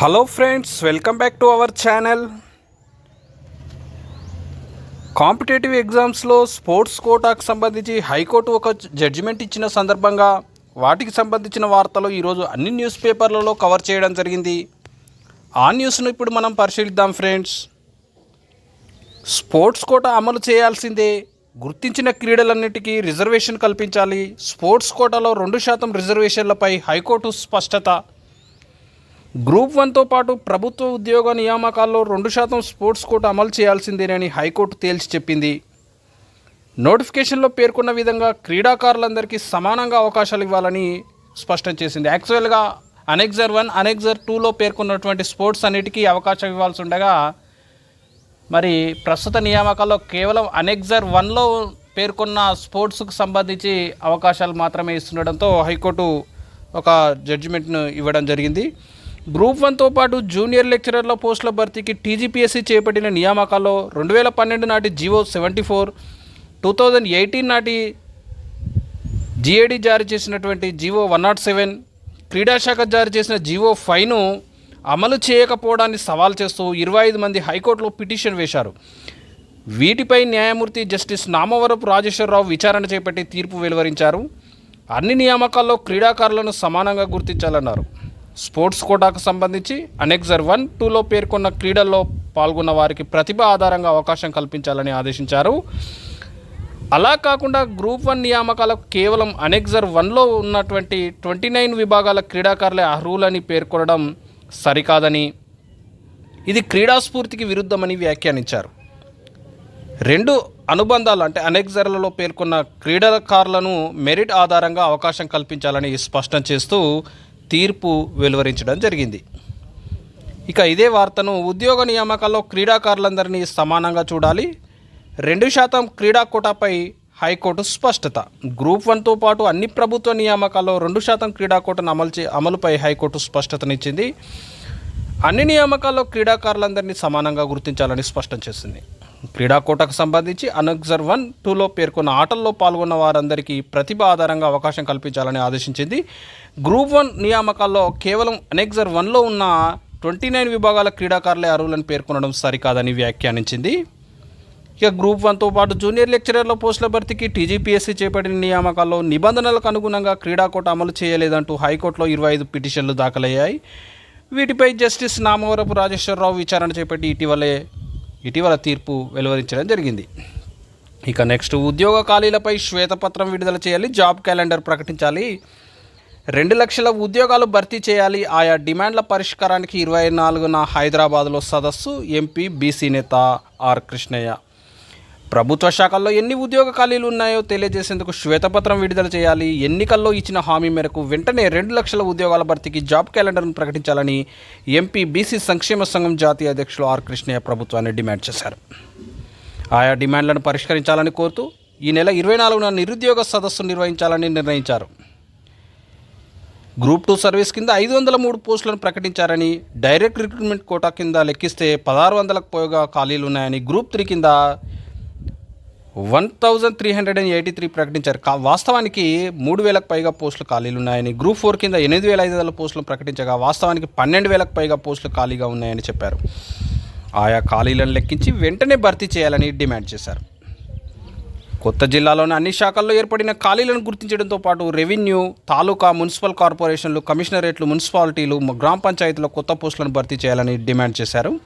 Hello friends welcome back to our channel competitive ఎగ్జామ్స్లో sports కోటాకు సంబంధించి హైకోర్టు ఒక జడ్జిమెంట్ ఇచ్చిన సందర్భంగా వాటికి సంబంధించిన వార్తలు ఈరోజు అన్ని న్యూస్ పేపర్లలో కవర్ చేయడం జరిగింది. ఆ న్యూస్ను ఇప్పుడు మనం పరిశీలిద్దాం ఫ్రెండ్స్ స్పోర్ట్స్ కోటా అమలు చేయాల్సిందే. గుర్తించిన క్రీడలన్నిటికీ రిజర్వేషన్ కల్పించాలి. స్పోర్ట్స్ కోటాలో రెండు శాతం రిజర్వేషన్లపై హైకోర్టు స్పష్టత. గ్రూప్ వన్తో పాటు ప్రభుత్వ ఉద్యోగ నియామకాల్లో రెండు శాతం స్పోర్ట్స్ కోట అమలు చేయాల్సిందేనని హైకోర్టు తేల్చి చెప్పింది. నోటిఫికేషన్లో పేర్కొన్న విధంగా క్రీడాకారులందరికీ సమానంగా అవకాశాలు ఇవ్వాలని స్పష్టం చేసింది. యాక్చువల్గా అనెక్జర్ వన్ అనెక్జర్ టూలో పేర్కొన్నటువంటి స్పోర్ట్స్ అన్నిటికీ అవకాశం ఇవ్వాల్సి ఉండగా మరి ప్రస్తుత నియామకాల్లో కేవలం అనెక్జర్ వన్లో పేర్కొన్న స్పోర్ట్స్కు సంబంధించి అవకాశాలు మాత్రమే ఇస్తుండడంతో హైకోర్టు ఒక జడ్జిమెంట్ను ఇవ్వడం జరిగింది. గ్రూప్ వన్తో పాటు జూనియర్ లెక్చరర్ల పోస్టుల భర్తీకి టీజీపీఎస్సీ చేపట్టిన నియామకాల్లో రెండు వేల పన్నెండు నాటి GO seventy four two thousand eighteen నాటి జిఏడి జారీ చేసినటువంటి జీవో వన్ నాట్ సెవెన్ క్రీడాశాఖ జారీ చేసిన జీవో ఫైవ్ను అమలు చేయకపోవడాన్ని సవాల్ చేస్తూ ఇరవై ఐదు మంది హైకోర్టులో పిటిషన్ వేశారు. వీటిపై న్యాయమూర్తి జస్టిస్ నామవరపు రాజేశ్వరరావు విచారణ చేపట్టి తీర్పు వెలువరించారు. అన్ని నియామకాల్లో క్రీడాకారులను సమానంగా గుర్తించాలన్నారు. స్పోర్ట్స్ కోటాకు సంబంధించి అనెక్జర్ వన్ టూలో పేర్కొన్న క్రీడల్లో పాల్గొన్న వారికి ప్రతిభ ఆధారంగా అవకాశం కల్పించాలని ఆదేశించారు. అలా కాకుండా గ్రూప్ వన్ నియామకాలకు కేవలం అనెక్జర్ వన్లో ఉన్నటువంటి ట్వంటీ నైన్ విభాగాల క్రీడాకారులే అర్హులని పేర్కొనడం సరికాదని ఇది క్రీడా స్ఫూర్తికి విరుద్ధమని వ్యాఖ్యానించారు. రెండు అనుబంధాలు అంటే అనెక్జర్లలో పేర్కొన్న క్రీడాకారులను మెరిట్ ఆధారంగా అవకాశం కల్పించాలని స్పష్టం చేస్తూ తీర్పు వెలువరించడం జరిగింది. ఇక ఇదే వార్తను ఉద్యోగ నియామకాల్లో క్రీడాకారులందరినీ సమానంగా చూడాలి. రెండు శాతం క్రీడా కోటాపై హైకోర్టు స్పష్టత. గ్రూప్ వన్తో పాటు అన్ని ప్రభుత్వ నియామకాల్లో రెండు శాతం క్రీడా కోటను అమలు చే అమలుపై హైకోర్టు స్పష్టతనిచ్చింది. అన్ని నియామకాల్లో క్రీడాకారులందరినీ సమానంగా గుర్తించాలని స్పష్టం చేసింది. క్రీడా కోటకు సంబంధించి అనగ్జర్ వన్ టూలో పేర్కొన్న ఆటల్లో పాల్గొన్న వారందరికీ ప్రతిభ ఆధారంగా అవకాశం కల్పించాలని ఆదేశించింది. గ్రూప్ వన్ నియామకాల్లో కేవలం అనెక్జర్ వన్లో ఉన్న ట్వంటీ నైన్ విభాగాల క్రీడాకారులే అర్హులను పేర్కొనడం సరికాదని వ్యాఖ్యానించింది. ఇక గ్రూప్ వన్తో పాటు జూనియర్ లెక్చరర్ల పోస్టుల భర్తీకి టీజీపీఎస్సీ చేపట్టిన నియామకాల్లో నిబంధనలకు అనుగుణంగా క్రీడాకోట అమలు చేయలేదంటూ హైకోర్టులో ఇరవై ఐదు పిటిషన్లు దాఖలయ్యాయి. వీటిపై జస్టిస్ నామవరపు రాజేశ్వరరావు విచారణ చేపట్టి ఇటీవలే ఇటీవల తీర్పు వెలువరించడం జరిగింది. ఇక నెక్స్ట్ ఉద్యోగ ఖాళీలపై శ్వేతపత్రం విడుదల చేయాలి జాబ్ క్యాలెండర్ ప్రకటించాలి. రెండు లక్షల ఉద్యోగాలు భర్తీ చేయాలి ఆయా డిమాండ్ల పరిష్కారానికి ఇరవై నాలుగున హైదరాబాద్లో సదస్సు. ఎంపీ బీసీ నేత ఆర్ కృష్ణయ్య. ప్రభుత్వ శాఖల్లో ఎన్ని ఉద్యోగ ఖాళీలు ఉన్నాయో తెలియజేసేందుకు శ్వేతపత్రం విడుదల చేయాలి. ఎన్నికల్లో ఇచ్చిన హామీ మేరకు వెంటనే రెండు లక్షల ఉద్యోగాల భర్తీకి జాబ్ క్యాలెండర్ను ప్రకటించాలని ఎంపీ బీసీ సంక్షేమ సంఘం జాతీయ అధ్యక్షులు ఆర్ కృష్ణయ్య ప్రభుత్వాన్ని డిమాండ్ చేశారు. ఆయా డిమాండ్లను పరిష్కరించాలని కోరుతూ ఈ నెల ఇరవై నాలుగున నిరుద్యోగ సదస్సు నిర్వహించాలని నిర్ణయించారు. గ్రూప్ టూ సర్వీస్ కింద ఐదు వందల మూడు పోస్టులను ప్రకటించారని డైరెక్ట్ రిక్రూట్మెంట్ కోటా కింద లెక్కిస్తే పదహారు వందలకు పైగా ఖాళీలు ఉన్నాయని గ్రూప్ త్రీ కింద one thousand three hundred and eighty three ప్రకటించారు. కా వాస్తవానికి మూడు వేలకు పైగా పోస్టులు ఖాళీలు ఉన్నాయని గ్రూప్ ఫోర్ కింద ఎనిమిది వేల ఐదు వందల పోస్టులు ప్రకటించగా వాస్తవానికి పన్నెండు వేలకు పైగా పోస్టులు ఖాళీగా ఉన్నాయని చెప్పారు. ఆయా ఖాళీలను లెక్కించి వెంటనే భర్తీ చేయాలని డిమాండ్ చేశారు. కొత్త జిల్లాలోని అన్ని శాఖల్లో ఏర్పడిన ఖాళీలను గుర్తించడంతో పాటు రెవెన్యూ తాలూకా మున్సిపల్ కార్పొరేషన్లు కమిషనరేట్లు మున్సిపాలిటీలు గ్రామ పంచాయతీలో కొత్త పోస్టులను భర్తీ చేయాలని డిమాండ్ చేశారు.